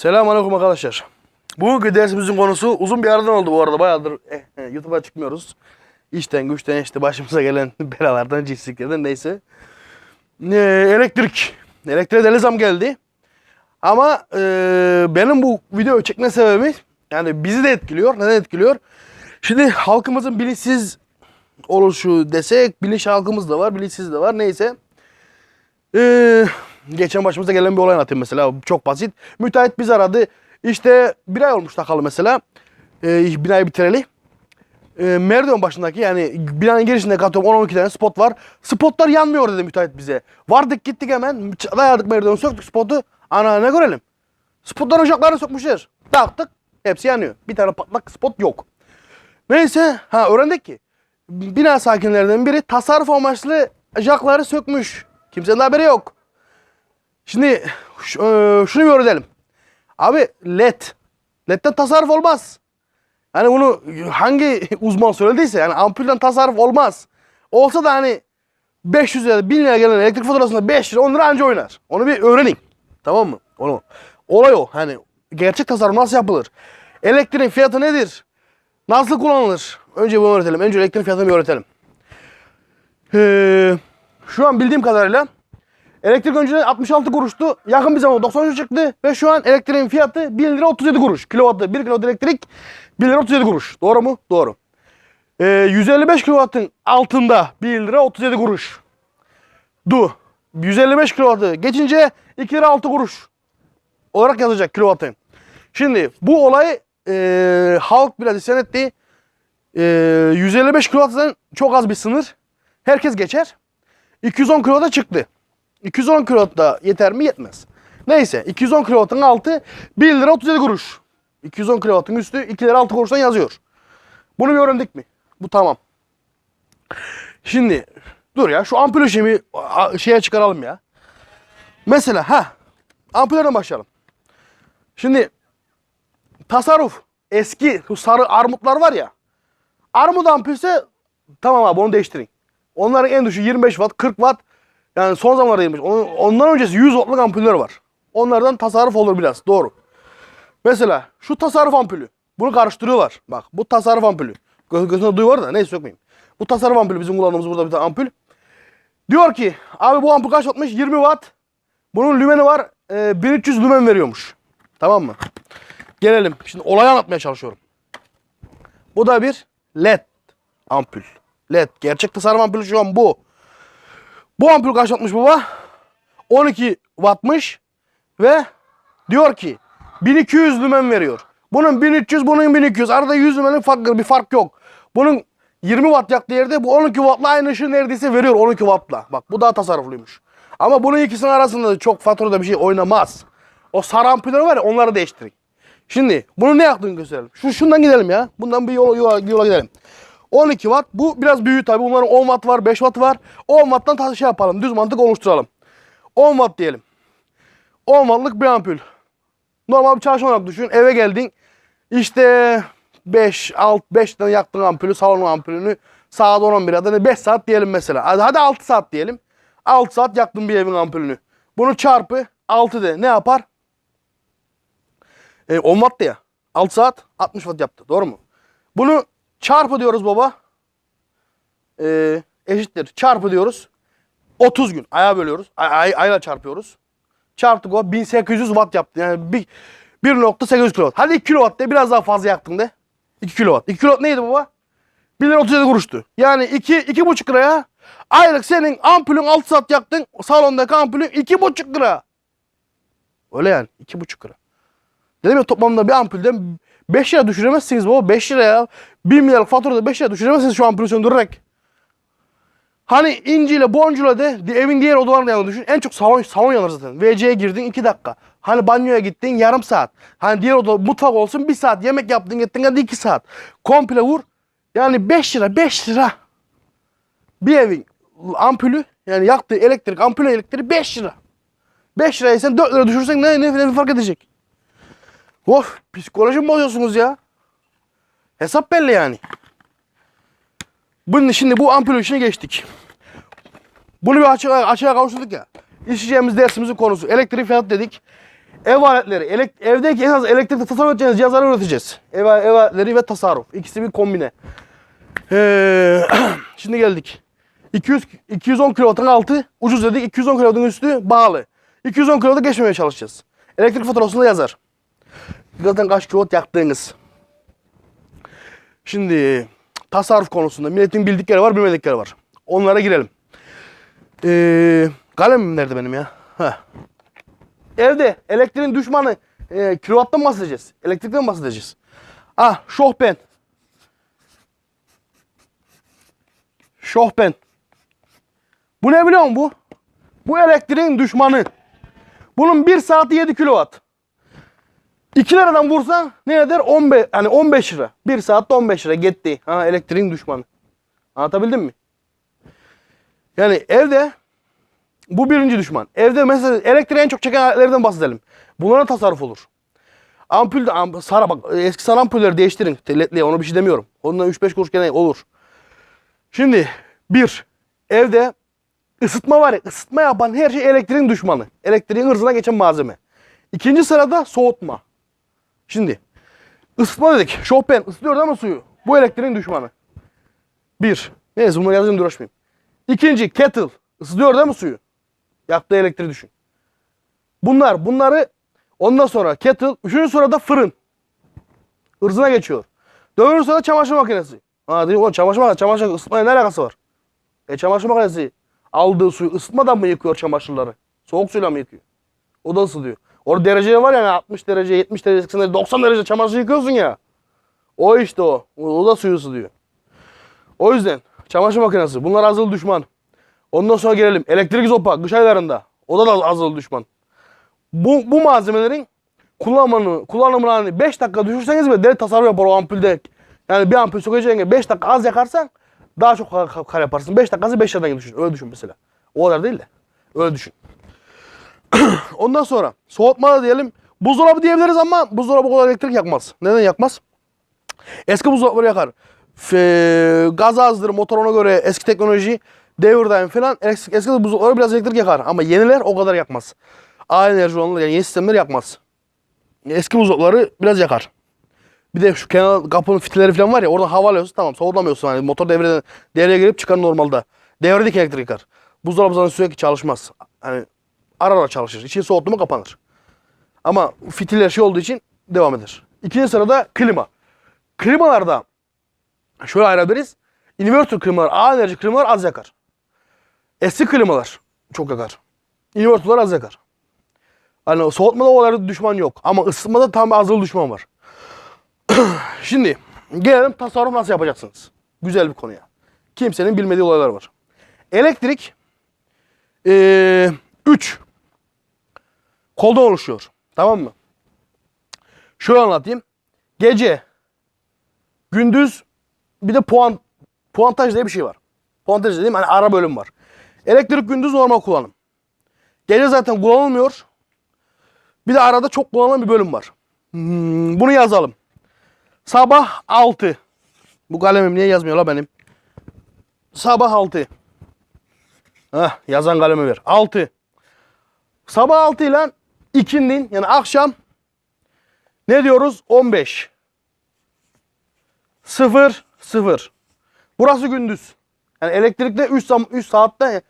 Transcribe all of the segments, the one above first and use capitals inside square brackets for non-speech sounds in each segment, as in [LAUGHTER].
Selamünaleyküm arkadaşlar. Bugünkü dersimizin konusu uzun bir aradan oldu bu arada. Bayağıdır eh, eh, YouTube'a çıkmıyoruz. İşten güçten işte başımıza gelen [LAUGHS] belalardan, cinsliklerden neyse. Ee, elektrik. Elektriğe deli zam geldi. Ama e, benim bu videoyu çekme sebebi yani bizi de etkiliyor. Neden etkiliyor? Şimdi halkımızın bilinçsiz oluşu desek bilinç halkımız da var, bilinçsiz de var. Neyse. Ee, geçen başımıza gelen bir olay anlatayım mesela. Çok basit. Müteahhit biz aradı. İşte bir ay olmuş takalı mesela. Ee, binayı bitireli. Ee, merdiven başındaki yani binanın girişinde atıyorum 10-12 tane spot var. Spotlar yanmıyor dedi müteahhit bize. Vardık gittik hemen. Dayadık merdiveni söktük spotu. Ana ne görelim. Spotların ocaklarını sökmüşler. Taktık. Hepsi yanıyor. Bir tane patlak spot yok. Neyse ha öğrendik ki bina sakinlerinden biri tasarruf amaçlı jakları sökmüş. Kimsenin haberi yok. Şimdi e, şunu bir öğrenelim. Abi led. Ledden tasarruf olmaz. Hani bunu hangi [LAUGHS] uzman söylediyse yani ampulden tasarruf olmaz. Olsa da hani 500 lira 1000 lira gelen elektrik faturasında 5 lira 10 lira anca oynar. Onu bir öğrenin. Tamam mı? Onu. Olay o. Hani gerçek tasarruf nasıl yapılır? Elektriğin fiyatı nedir? Nasıl kullanılır? Önce bunu öğretelim. Önce elektrik fiyatını bir öğretelim. Ee, şu an bildiğim kadarıyla elektrik önceden 66 kuruştu. Yakın bir zamanda 93 çıktı. Ve şu an elektriğin fiyatı 1 lira 37 kuruş. Kilovatı 1 kilo elektrik 1 lira 37 kuruş. Doğru mu? Doğru. Ee, 155 kilovatın altında 1 lira 37 kuruş. Du. 155 kilovatı geçince 2 lira 6 kuruş olarak yazacak kilovatı. Şimdi bu olay e, halk biraz isyan etti. E, 155 kilovattan çok az bir sınır. Herkes geçer. 210 kilovata çıktı. 210 kilovat da yeter mi? Yetmez. Neyse 210 kilovatın altı 1 lira 37 kuruş. 210 kilovatın üstü 2 lira 6 kuruştan yazıyor. Bunu bir öğrendik mi? Bu tamam. Şimdi dur ya şu ampul işimi şeye çıkaralım ya. Mesela ha ampullerden başlayalım. Şimdi tasarruf eski şu sarı armutlar var ya. Armut ampulse tamam abi onu değiştirin. Onların en düşüğü 25 watt 40 watt yani son zamanlarda 25. Onun- Ondan öncesi 100 wattlık ampuller var. Onlardan tasarruf olur biraz doğru. Mesela şu tasarruf ampulü. Bunu karıştırıyorlar. Bak bu tasarruf ampulü. Gö gözüne duyuyor da neyse sökmeyeyim. Bu tasarruf ampulü bizim kullandığımız burada bir tane ampul. Diyor ki abi bu ampul kaç wattmış? 20 watt. Bunun lümeni var. e, 1300 lümen veriyormuş. Tamam mı? Gelelim. Şimdi olayı anlatmaya çalışıyorum. Bu da bir LED ampul. LED. Gerçek tasarım ampulü şu an bu. Bu ampul kaç wattmış baba? 12 wattmış ve diyor ki 1200 lümen veriyor. Bunun 1300, bunun 1200. Arada 100 lümenlik fark, bir fark yok. Bunun 20 watt yaktığı yerde bu 12 wattla aynı ışığı neredeyse veriyor 12 wattla. Bak bu daha tasarrufluymuş. Ama bunun ikisinin arasında da çok faturada bir şey oynamaz. O sarı ampuller var ya onları değiştirin. Şimdi bunu ne yaptığını gösterelim. Şu şundan gidelim ya. Bundan bir yola, yola, yola gidelim. 12 watt. Bu biraz büyük tabii. Bunların 10 watt var, 5 watt var. 10 watttan ta- şey yapalım. Düz mantık oluşturalım. 10 watt diyelim. 10 wattlık bir ampul. Normal bir çalışma olarak düşün. Eve geldin. İşte 5, 6, 5 tane yaktın ampulü, salon ampulünü saat 11 ya da 5 saat diyelim mesela. Hadi, hadi 6 saat diyelim. 6 saat yaktın bir evin ampulünü. Bunu çarpı 6 de ne yapar? E, 10 watt ya. 6 saat 60 watt yaptı. Doğru mu? Bunu çarpı diyoruz baba. E, eşittir. Çarpı diyoruz. 30 gün. Aya bölüyoruz. Ay, ay, ayla çarpıyoruz. Çarptık o 1800 watt yaptı. Yani bir, 1.800 kW. Hadi 2 kW de biraz daha fazla yaktın de. 2 kW. 2 kW neydi baba? 1 lira 37 kuruştu. Yani 2 iki, 2,5 liraya aylık senin ampulün 6 saat yaktın. Salondaki ampulün 2,5 lira. Öyle yani 2,5 lira. Dedim ya toplamda bir ampulden 5 lira düşüremezsiniz baba. 5 lira ya. 1 milyarlık faturada 5 lira düşüremezsiniz şu ampulü söndürerek. Hani inciyle boncuyla de evin diğer odalarını yanına düşün. En çok salon, salon yanır zaten. WC'ye girdin 2 dakika. Hani banyoya gittin yarım saat. Hani diğer oda mutfak olsun 1 saat. Yemek yaptın gittin hadi 2 saat. Komple vur. Yani 5 lira 5 lira. Bir evin ampulü yani yaktığı elektrik ampul elektriği 5 lira. 5 lirayı sen 4 lira düşürsen ne, ne, ne fark edecek? Of psikoloji mi bozuyorsunuz ya? Hesap belli yani. Bunun şimdi bu ampul işine geçtik. Bunu bir açığa, açığa kavuşturduk ya. İşleyeceğimiz dersimizin konusu elektrik fiyatı dedik. Ev aletleri, elek, evdeki en az elektrikli tasarruf edeceğiniz cihazları üreteceğiz. Ev, ev aletleri ve tasarruf. İkisi bir kombine. Ee, [CLEARS THROAT] şimdi geldik. 200, 210 kW'ın altı ucuz dedik. 210 kW'ın üstü bağlı. 210 kW'da geçmemeye çalışacağız. Elektrik faturasında yazar. Zaten kaç kW yaktığınız. Şimdi tasarruf konusunda milletin bildikleri var, bilmedikleri var. Onlara girelim. Ee, kalemim nerede benim ya? Heh. Evde elektriğin düşmanı e, kilovattan bahsedeceğiz. Elektrikten bahsedeceğiz. Ah, şohben. Şohben. Bu ne biliyor musun bu? Bu elektriğin düşmanı. Bunun 1 saati 7 kilowatt. 2 liradan vursan ne eder? 15, yani 15 lira. 1 saatte 15 lira gitti. Ha elektriğin düşmanı. Anlatabildim mi? Yani evde bu birinci düşman. Evde mesela elektriği en çok çeken aletlerden bahsedelim. Bunlara tasarruf olur. Ampul de sara bak eski sarı ampulleri değiştirin. LED'liye onu bir şey demiyorum. Ondan 3-5 kuruş gene olur. Şimdi bir evde ısıtma var ya ısıtma yapan her şey elektriğin düşmanı. Elektriğin hırzına geçen malzeme. İkinci sırada soğutma. Şimdi ısıtma dedik. Chopin ısıtıyor mi suyu? Bu elektriğin düşmanı. Bir. Neyse bunu yazayım uğraşmayayım. İkinci kettle. Isıtıyor değil mi suyu? Yaktığı elektriği düşün. Bunlar bunları ondan sonra kettle. Üçüncü sırada fırın. Hırzına geçiyor. Dördüncü sırada çamaşır makinesi. Ha diyor oğlum çamaşır makinesi, çamaşır ısıtmaya ne alakası var? E çamaşır makinesi aldığı suyu ısıtmadan mı yıkıyor çamaşırları? Soğuk suyla mı yıkıyor? O da ısıtıyor. Orada derece var ya yani 60 derece, 70 derece, 80 derece, 90 derece çamaşır yıkıyorsun ya. O işte o. O da suyu ısıtıyor. O yüzden çamaşır makinesi bunlar azılı düşman. Ondan sonra gelelim elektrik zopa kış aylarında. O da azılı düşman. Bu, bu malzemelerin kullanımını, kullanımını hani 5 dakika düşürseniz bile deli tasarruf yapar o ampulde. Yani bir ampul sokacağına 5 dakika az yakarsan daha çok kar yaparsın. 5 dakikası 5 liradan düşün. Öyle düşün mesela. O kadar değil de. Öyle düşün. [CLEARS THROAT] Ondan sonra soğutma diyelim. Buzdolabı diyebiliriz ama buzdolabı kadar elektrik yakmaz. Neden yakmaz? Eski buzdolapları yakar. F- gaz azdır motor ona göre eski teknoloji devir daim falan eski, eski buzdolapları biraz elektrik yakar ama yeniler o kadar yakmaz. A enerji olanlar yani yeni sistemler yakmaz. Eski buzdolapları biraz yakar. Bir de şu kenar kapının fitleri falan var ya oradan hava alıyorsun tamam soğutamıyorsun hani motor devreden devreye girip çıkar normalde. Devredeki elektrik yakar. Buzdolabı zaten sürekli çalışmaz. Hani ara ara çalışır. İçini soğuttu mu kapanır. Ama fitiller şey olduğu için devam eder. İkinci sırada klima. Klimalarda şöyle ayırabiliriz. Inverter klimalar, A enerji klimalar az yakar. Eski klimalar çok yakar. Inverterler az yakar. Hani soğutmada o kadar düşman yok. Ama ısıtmada tam azılı düşman var. [CLEARS THROAT] Şimdi gelelim tasarruf nasıl yapacaksınız? Güzel bir konuya. Kimsenin bilmediği olaylar var. Elektrik 3 koldan oluşuyor. Tamam mı? Şöyle anlatayım. Gece, gündüz bir de puan puantaj diye bir şey var. Puantaj dediğim hani ara bölüm var. Elektrik gündüz normal kullanım. Gece zaten kullanılmıyor. Bir de arada çok kullanılan bir bölüm var. Hmm, bunu yazalım. Sabah 6. Bu kalemim niye yazmıyor la benim? Sabah 6. Heh, yazan kalemi ver. 6. Sabah 6 ile ikindin yani akşam ne diyoruz? 15. 0 0. Burası gündüz. Yani elektrikte 3 zam 3 saatte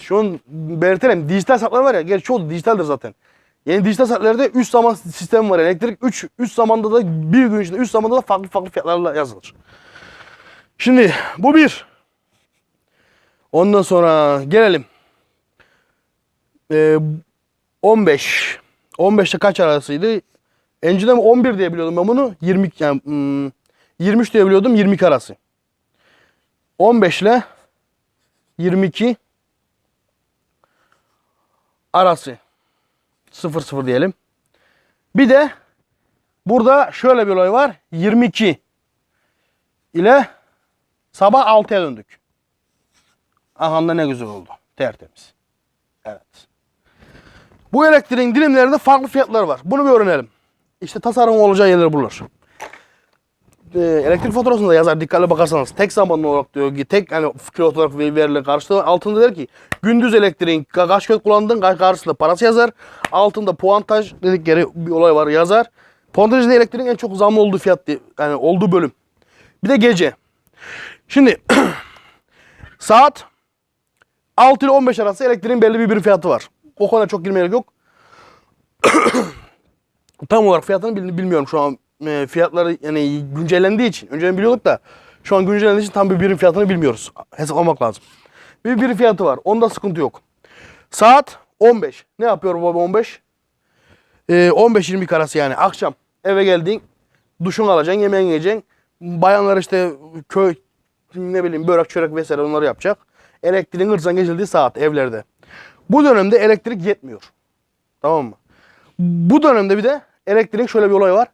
şu an belirtelim dijital saatler var ya gerçi çoğu dijitaldir zaten. Yani dijital saatlerde 3 zaman sistemi var. Elektrik 3 3 zamanda da bir gün içinde 3 zamanda da farklı farklı fiyatlarla yazılır. Şimdi bu bir. Ondan sonra gelelim. Ee, 15. 15'te kaç arasıydı? Önceden 11 diye biliyordum ben bunu. 20 yani hmm, 23 diye biliyordum 22 arası. 15 ile 22 arası. 0-0 diyelim. Bir de burada şöyle bir olay var. 22 ile sabah 6'ya döndük. Aha ne güzel oldu. Tertemiz. Evet. Bu elektriğin dilimlerinde farklı fiyatlar var. Bunu bir öğrenelim. İşte tasarruf olacağı yerleri bulur. e, elektrik faturasında yazar dikkatli bakarsanız tek zamanlı olarak diyor ki tek hani kilot olarak ve- verilen karşılığı altında der ki gündüz elektriğin ka- kaç kilo kullandın karşısında parası yazar. Altında puantaj dedikleri bir olay var yazar. Puantaj da elektriğin en çok zam olduğu fiyat diye- yani olduğu bölüm. Bir de gece. Şimdi [CLEARS THROAT] saat 6 ile 15 arası elektriğin belli bir bir fiyatı var. O konuda çok girmeye gerek yok. [COUGHS] Tam olarak fiyatını bil- bilmiyorum şu an. E, fiyatları yani güncellendiği için. Önceden biliyorduk da şu an güncellendiği için tam bir birim fiyatını bilmiyoruz. Hesaplamak lazım. Bir birim fiyatı var. Onda sıkıntı yok. Saat 15. Ne yapıyor baba 15? E, 15-20 arası yani. Akşam eve geldin. Duşunu alacaksın, yemeğini yiyeceksin. Bayanlar işte köy ne bileyim börek çörek vesaire onları yapacak. Elektriğin hırsızdan geçildiği saat evlerde. Bu dönemde elektrik yetmiyor. Tamam mı? Bu dönemde bir de elektriğin şöyle bir olay var.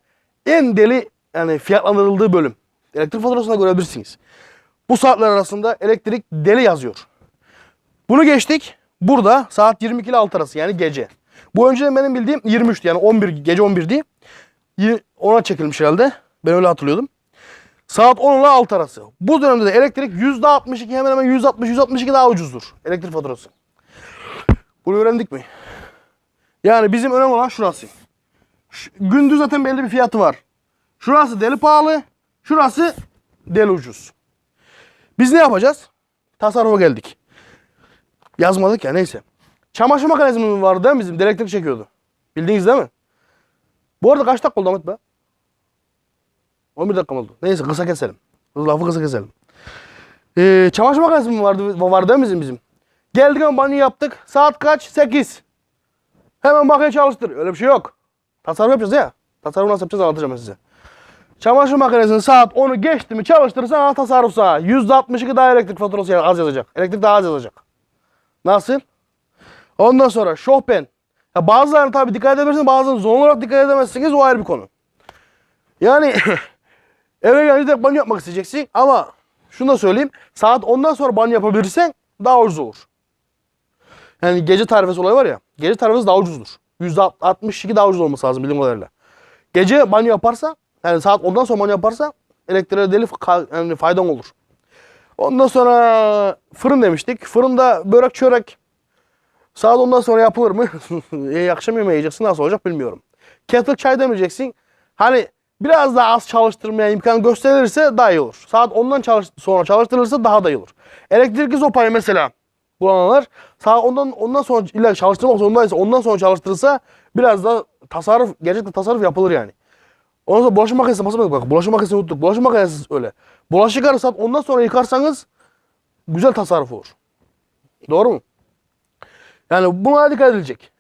En deli yani fiyatlandırıldığı bölüm. Elektrik faturasında görebilirsiniz. Bu saatler arasında elektrik deli yazıyor. Bunu geçtik. Burada saat 22 ile 6 arası yani gece. Bu önceden benim bildiğim 23'tü yani 11 gece 11'di. Yi- Ona çekilmiş herhalde. Ben öyle hatırlıyordum. Saat 10 ile 6 arası. Bu dönemde de elektrik %62 hemen hemen 160 162 daha ucuzdur. Elektrik faturası. Bunu öğrendik mi? Yani bizim önemli olan şurası. Ş- gündüz zaten belli bir fiyatı var. Şurası deli pahalı. Şurası deli ucuz. Biz ne yapacağız? Tasarrufa geldik. Yazmadık ya neyse. Çamaşır makinesi vardı değil mi bizim? Elektrik çekiyordu. Bildiniz değil mi? Bu arada kaç dakika oldu Ahmet be? 11 dakika oldu? Neyse kısa keselim. Lafı kısa keselim. Ee, çamaşır makinesi mi vardı, vardı değil mi bizim? Geldik ama yaptık. Saat kaç? 8. Hemen makineyi çalıştır. Öyle bir şey yok. Tasarruf yapacağız ya. Tasarruf nasıl yapacağız anlatacağım size. Çamaşır makinesinin saat 10'u geçti mi çalıştırırsan ha tasarruf sağa. %62 daha elektrik faturası az yazacak. Elektrik daha az yazacak. Nasıl? Ondan sonra şofben. Ya bazılarını tabii dikkat edebilirsiniz bazılarını zorunlu olarak dikkat edemezsiniz o ayrı bir konu. Yani [LAUGHS] eve gelince direkt banyo yapmak isteyeceksin ama şunu da söyleyeyim. Saat 10'dan sonra banyo yapabilirsen daha ucuz olur. Yani gece tarifesi olayı var ya. Gece tarifesi daha ucuzdur. %62 daha ucuz olması lazım bildiğim kadarıyla. Gece banyo yaparsa yani saat 10'dan sonra banyo yaparsa elektriğe deli yani faydan olur. Ondan sonra fırın demiştik. Fırında börek çörek saat 10'dan sonra yapılır mı? [LAUGHS] e, akşam yemeği yiyeceksin nasıl olacak bilmiyorum. Kettle çay demeyeceksin. Hani biraz daha az çalıştırmaya imkan gösterilirse daha iyi olur. Saat 10'dan çalış sonra çalıştırılırsa daha da iyi olur. Elektrikli sopayı mesela kullananlar saat ondan ondan sonra illa çalıştırmak zorundaysa ondan sonra çalıştırılsa biraz da tasarruf gerçekten tasarruf yapılır yani. Ondan sonra bulaşık makinesi basamadık bak. Bulaşık makinesini unuttuk. Bulaşık makinesi öyle. Bulaşık yıkarı saat ondan sonra yıkarsanız güzel tasarruf olur. Doğru mu? Yani buna dikkat edilecek.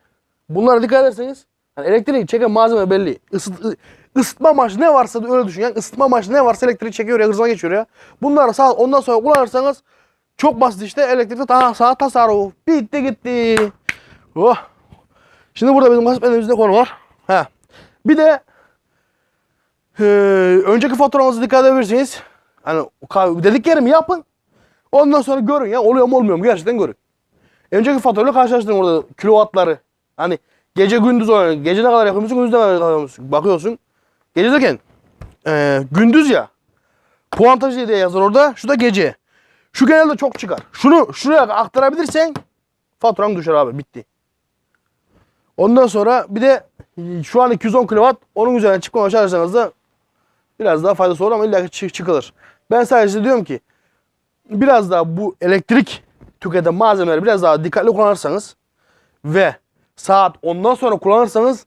Bunlara dikkat ederseniz yani elektriği çeken malzeme belli. Isıt, ısıtma amaçlı ne varsa da öyle düşün. Yani ısıtma amaçlı ne varsa elektriği çekiyor ya hızına geçiyor ya. Bunları saat ondan sonra kullanırsanız çok basit işte elektrikte ta, tasarruf. Bitti gitti. Oh. Şimdi burada bizim kasıtmediğimizde konu var. Ha. Bir de ee, önceki faturanızı dikkat edebilirsiniz. Hani ka- dediklerimi yapın. Ondan sonra görün ya oluyor mu olmuyor mu gerçekten görün. Önceki faturayla karşılaştırın orada kilovatları. Hani gece gündüz oynuyor. Gece ne kadar yapıyorsun, gündüz ne kadar yapıyorsun. Bakıyorsun. Gece derken ee, gündüz ya. Puantajı diye yazar orada. Şu da gece. Şu genelde çok çıkar. Şunu şuraya aktarabilirsen faturan düşer abi. Bitti. Ondan sonra bir de şu an 210 kW onun üzerine çıkmaya çalışırsanız da biraz daha faydası olur ama illa ki çı- çıkılır. Ben sadece diyorum ki biraz daha bu elektrik tüketen malzemeleri biraz daha dikkatli kullanırsanız ve saat ondan sonra kullanırsanız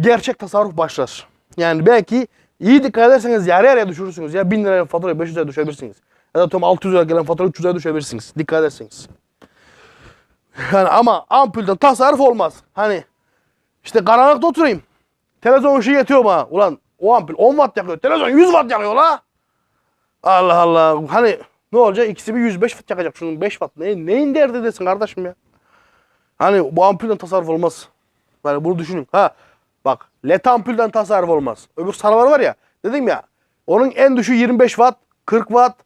gerçek tasarruf başlar. Yani belki iyi dikkat ederseniz yarı yarıya düşürürsünüz. Ya 1000 liraya faturayı 500 liraya düşebilirsiniz. Ya da tam 600 liraya gelen faturayı 300 liraya düşebilirsiniz. Dikkat ederseniz. Yani ama ampulde tasarruf olmaz. Hani işte karanlıkta oturayım. Televizyon ışığı yetiyor bana. Ulan o ampul 10 watt yakıyor. Televizyon 100 watt yakıyor la. Allah Allah. Hani ne olacak? İkisi bir 105 watt yakacak. Şunun 5 watt. Ne, neyin derdi desin kardeşim ya? Hani bu ampulden tasarruf olmaz. Yani bunu düşünün. Ha bak led ampulden tasarruf olmaz. Öbür sarılar var ya. Dedim ya. Onun en düşüğü 25 watt, 40 watt,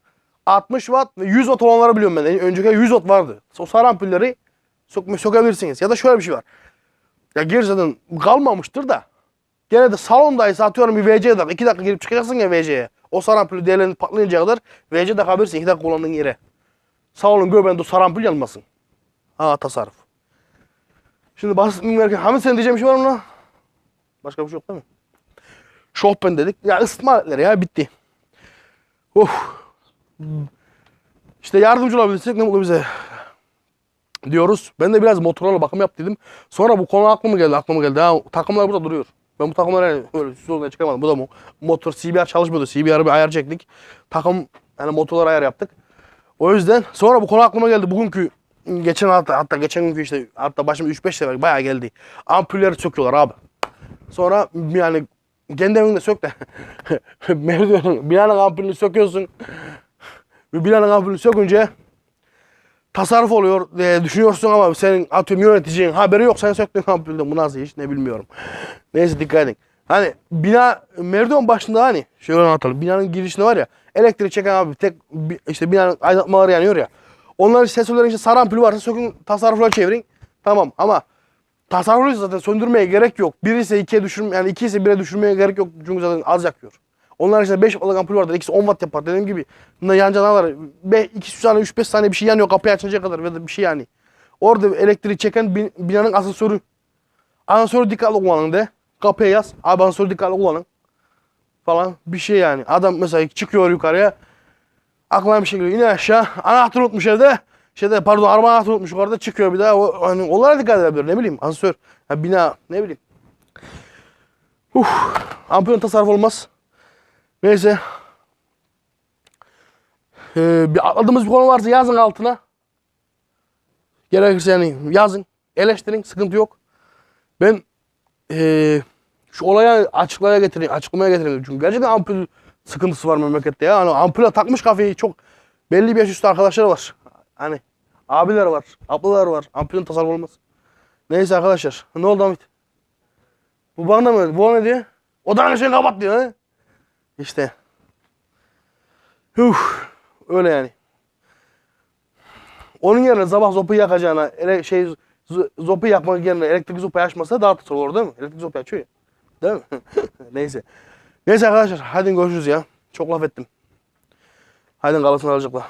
60 watt ve 100 watt olanları biliyorum ben. Önceki 100 watt vardı. O sarı ampulleri sokma, sokabilirsiniz. Ya da şöyle bir şey var. Ya geri zaten kalmamıştır da. Gene de salondaysa atıyorum bir VC tak. 2 dakika girip çıkacaksın ya VC'ye. O sarı ampulü değerlenip patlayınca kadar VC takabilirsin 2 dakika kullandığın yere. Salonun göbeğinde o sarı ampul yanmasın. Ha tasarruf. Şimdi bahsetmem Hamit sen diyeceğim bir şey var mı lan? Başka bir şey yok değil mi? Şohben dedik. Ya ısıtma aletleri ya bitti. Of. İşte yardımcı olabilirsek ne mutlu bize diyoruz. Ben de biraz motorla bakım yap dedim. Sonra bu konu aklıma geldi, aklıma geldi. Ha, takımlar burada duruyor. Ben bu takımları yani öyle süs olmaya çıkarmadım. Bu da mo- motor CBR çalışmıyordu. CBR'ı bir ayar çektik. Takım yani motorlar ayar yaptık. O yüzden sonra bu konu aklıma geldi. Bugünkü geçen hafta hatta geçen günkü işte hatta başıma 3-5 sefer bayağı geldi. Ampulleri söküyorlar abi. Sonra yani kendi evinde sök de [LAUGHS] merdivenin binanın ampulünü söküyorsun. Binanın ampulünü sökünce tasarruf oluyor diye düşünüyorsun ama senin atıyorum yöneticinin haberi yok. Sen söktün ampulden bu nasıl iş ne bilmiyorum. Neyse dikkat edin. Hani bina merdiven başında hani şöyle anlatalım. Binanın girişinde var ya elektrik çeken abi tek işte binanın aydınlatmaları yanıyor ya. Onların sensörlerin işte sarı ampulü varsa sökün tasarrufla çevirin. Tamam ama tasarrufluysa zaten söndürmeye gerek yok. Bir ise ikiye düşürme yani iki ise bire düşürmeye gerek yok. Çünkü zaten az yakıyor. Onlar işte 5 wattlık ampul vardır. İkisi 10 watt yapar. Dediğim gibi bunda yan canavar 2 tane 3-5 tane bir şey yanıyor kapıyı açınca kadar ya da bir şey yani. Orada elektriği çeken bin- binanın asansörü. Asansörü dikkatli kullanın de. Kapıya yaz. Abi asansörü dikkatli kullanın. Falan bir şey yani. Adam mesela çıkıyor yukarıya. Aklına bir şey geliyor. İner aşağı. Anahtar unutmuş evde. Şeyde pardon araba anahtarı unutmuş yukarıda çıkıyor bir daha. O, hani onlara dikkat edebilir. Ne bileyim asansör. Ha, bina ne bileyim. Uf. Ampulün tasarruf olmaz. Neyse. Ee, bir atladığımız bir konu varsa yazın altına. Gerekirse yani yazın. Eleştirin. Sıkıntı yok. Ben ee, şu olaya açıklamaya getireyim, açıklamaya getireyim. Çünkü gerçekten ampul sıkıntısı var memlekette ya. Hani ampule takmış kafayı çok belli bir yaş üstü arkadaşlar var. Hani abiler var, ablalar var. Ampulün tasarruf olmaz. Neyse arkadaşlar. Ne oldu Hamit? Bu bana mı? Bu ne diyor? O da aynı şeyi kapat diyor. He? İşte. Uf, öyle yani. Onun yerine sabah zopu yakacağına ele, şey zopu yakmak yerine elektrik zopu açmasa daha tasarruf olur değil mi? Elektrik zopu açıyor ya. Değil mi? [LAUGHS] Neyse. Neyse arkadaşlar hadi görüşürüz ya. Çok laf ettim. Hadi kalasını alacaklar.